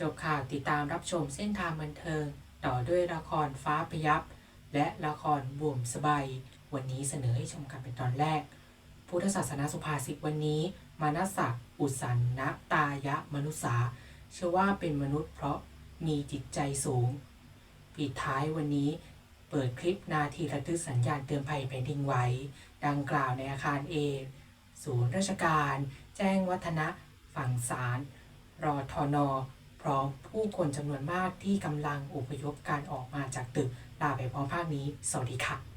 จบข่าวติดตามรับชมเส้นทางบันเทิง ต่อด้วยละครฟ้าพยับ และละครบ่วมสบายวันนี้เสนอให้ชมกันเป็นตอนแรก พุทธศาสนาสุภาษิตวันนี้ มานัสสะอุสันนะตายะมนุษาเชื่อว่าเป็นมนุษย์เพราะมีจิตใจสูงปิดท้ายวันนี้เปิดคลิปนาทีระทึกสัญญาณเตือนภัยแผ่นดินไหวดังกล่าวในอาคารเอศูนย์ราชการ แจ้งวัฒนะ ฝั่งสารรอทอนอ ร้อมผู้คนจำนวนมากที่กำลังอพยพการออกมาจากตึกลาไปพร้อมภาพนี้ สวัสดีค่ะ